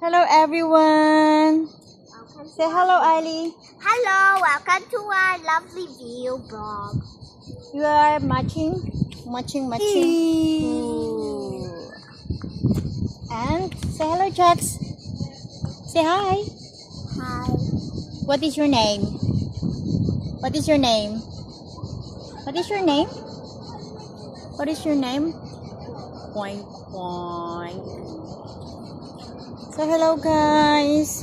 Hello everyone. Say hello, Ali. Hello, welcome to our lovely view blog. You are matching, matching, matching. And say hello, Jax. Say hi. Hi. What is your name? What is your name? What is your name? What is your name? Point point. So hello guys.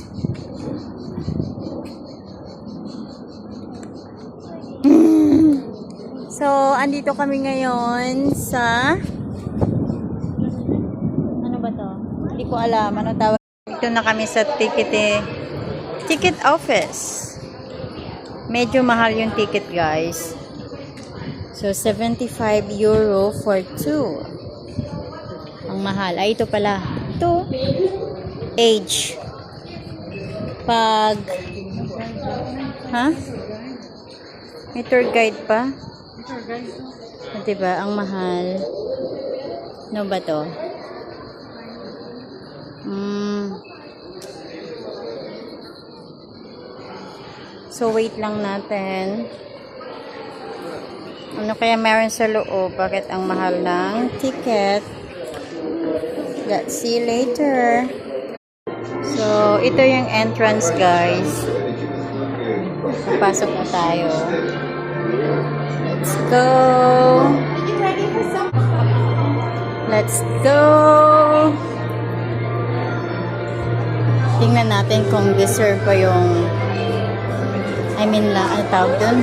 so andito kami ngayon sa ano ba to? Hindi ko alam ano tawag. Dito na kami sa ticket eh. Ticket office. Medyo mahal yung ticket guys. So 75 euro for two. Ang mahal. Ay, ito pala. Ito. Age. Pag... Ha? May tour guide pa? Ah, diba? Ang mahal. Ano ba to? Hmm. So, wait lang natin. Ano kaya meron sa loob? Bakit ang mahal ng ticket? Let's see later. Ito yung entrance, guys. Papasok na tayo. Let's go! Let's go! Tingnan natin kung deserve pa yung I mean, la, ano tawag dun?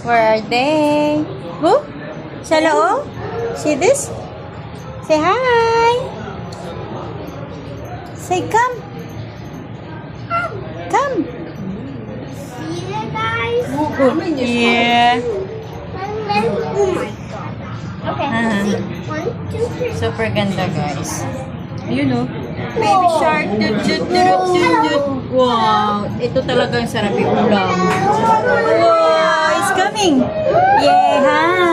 Where are they? Who? Sa loob? See this? Say hi! Say come! Come! See you guys. Yeah. Oh my god. Okay. Ah. See, one, two, three. Super ganda guys. You know? Baby shark. Wow. Ito talagang sarap yung ulam. Wow. Coming. Yeah. Hi.